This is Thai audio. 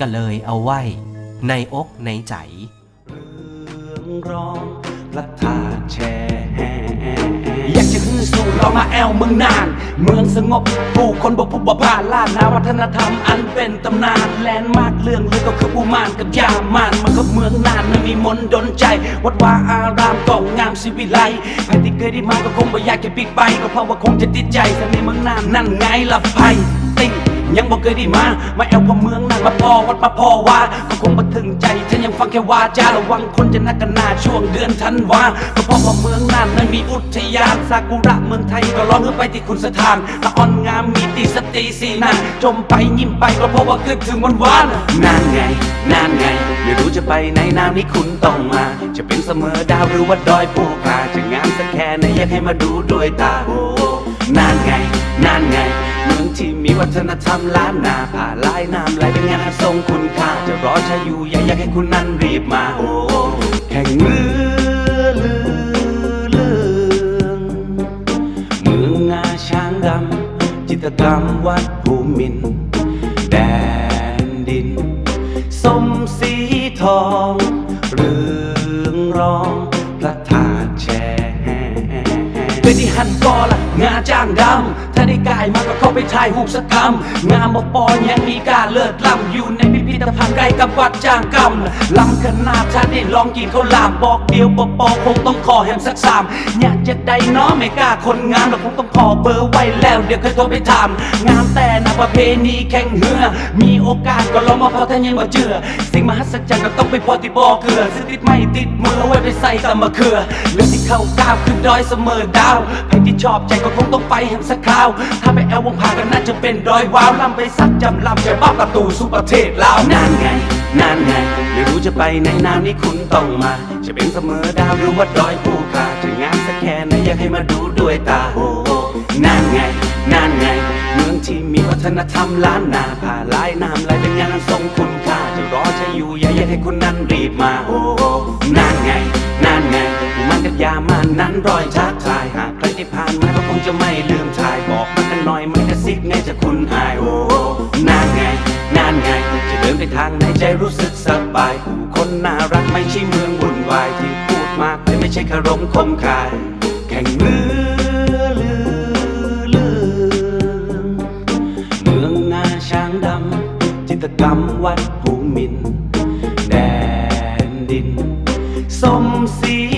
ก็เลยเอาไว้ ในอกในใจเรื่องร้องระธาแช่แห้งอยากจะขึ้นสู่เรามาแอลเมืองนาน เมืองสงบผู้คนบ่พุบบ่ผ่านล้านนาวัฒนธรรมอันเป็นตำนานแลนด์มาร์กเรื่องลือก็คือผู้มานกับยามานมันก็เมืองนานมันมีมนดนใจ วัดวาอารามก็งามสิวิไลใครที่เคยได้มาก็คงบ่อยากจะปิกไปก็เพราะว่าคงจะติดใจแต่ในเมืองนานนั่นไงละไพติง ยังบอกเคยได้มา มาแอลพอเมืองนั่นมาพอวัดมาพอว่าก็คงมาถึงใจฉันยังฟังแค่ว่าจาระวังคนจะนักกันหนาช่วงเดือนธันวาก็เพราะว่าเมืองนั่นนั้นมีอุทยานซากุระเมืองไทยก็ร้องเพื่อไปที่คุณสถานละอ่อนงามมีตีสตีสีหน้าจมไปยิ้มไปก็เพราะว่าคิดถึงวันวานนานไงนานไงไม่รู้จะไปไหนนามนี้คุณต้องมา จะเป็นเสมอดาวหรือว่าดอยภูคาจะงามสักแค่ไหนอยากให้มาดูด้วยตา นานไงนานไง เมืองที่มีวัฒนธรรมล้านนาผ่าลายน้ำไหลเป็นงานทรงคุณค่า จะรอชาอยู่อยากอยากให้คุณนั้นรีบมา โอ้แข่งเรือลือเรื่องเมืองงาช้างดำจิตรกรรมวัดภูมิน แดนดินสมสีทอง เรืองรองพระธา เคยที่หันกอละงาจ้างดำ ถ้าได้กายมาก็เข้าไปถ่ายหูปสักคำ งามมาปอยังมีการเลิศล้ำอยู่ในพิพิธภัณฑ์ใกล้กับวัดจ้างกำล้ำขนาดถ้าได้ลองกินข้าวหลามบอกเดียวปอปอคงต้องขอแฮมสักสามอยากจะได้เน้อไม่กล้าคนงามแต่คงต้องขอเบอร์ไว้แล้วเดี๋ยวเคยโทรไปถามงามแต่นะประเพณีแข่งเหือ มีโอกาสก็ลองมาพอท่านยังมาเจือ สิ่งมหัศจรรย์ก็ต้องไปพอที่บอเกลือซื้อติดไม่ติดมือไว้ไปใส่ตำมะเขือเรื่องที่เข้าก้าวคือดอยเสมอดาวใครที่ชอบใจก็คงต้องไปแหมสักคราว ถ้าไปแอลวงพากันน่าจะเป็นดอยว้าวลำไปสักจำลำจะบ้าประตูสุประเทศลาวนานไงนานไงไม่รู้จะไปในนามนี้คุณต้องมา จะเป็นเสมอดาวหรือว่าดอยภูคาจะงามสักแค่ไหนอยากให้มาดูด้วยตาโอ้นานไงนานไง เมืองที่มีวัฒนธรรมล้านนาผ่าลายน้ำไหลเป็นงานทรงคุณค อยู่อย่าอยาให้คุณนั้นรีบมาโอ้นานไงนานไงมันกับยามันนั้นรอยทักทายหากใครที่ผ่านมาก็คงจะไม่ลืมทายบอกมากันหน่อยมันกระซิบไงจะคุณอายโอ้นานไงนานไงจะเดินไปทางไหนใจรู้สึกสบายผู้คนน่ารักไม่ใช่เมืองวุ่นวายที่พูดมากแต่ไม่ใช่คารมคมคายแข่งเรือ กรรมวัดภูมิน แดนดิน สมสี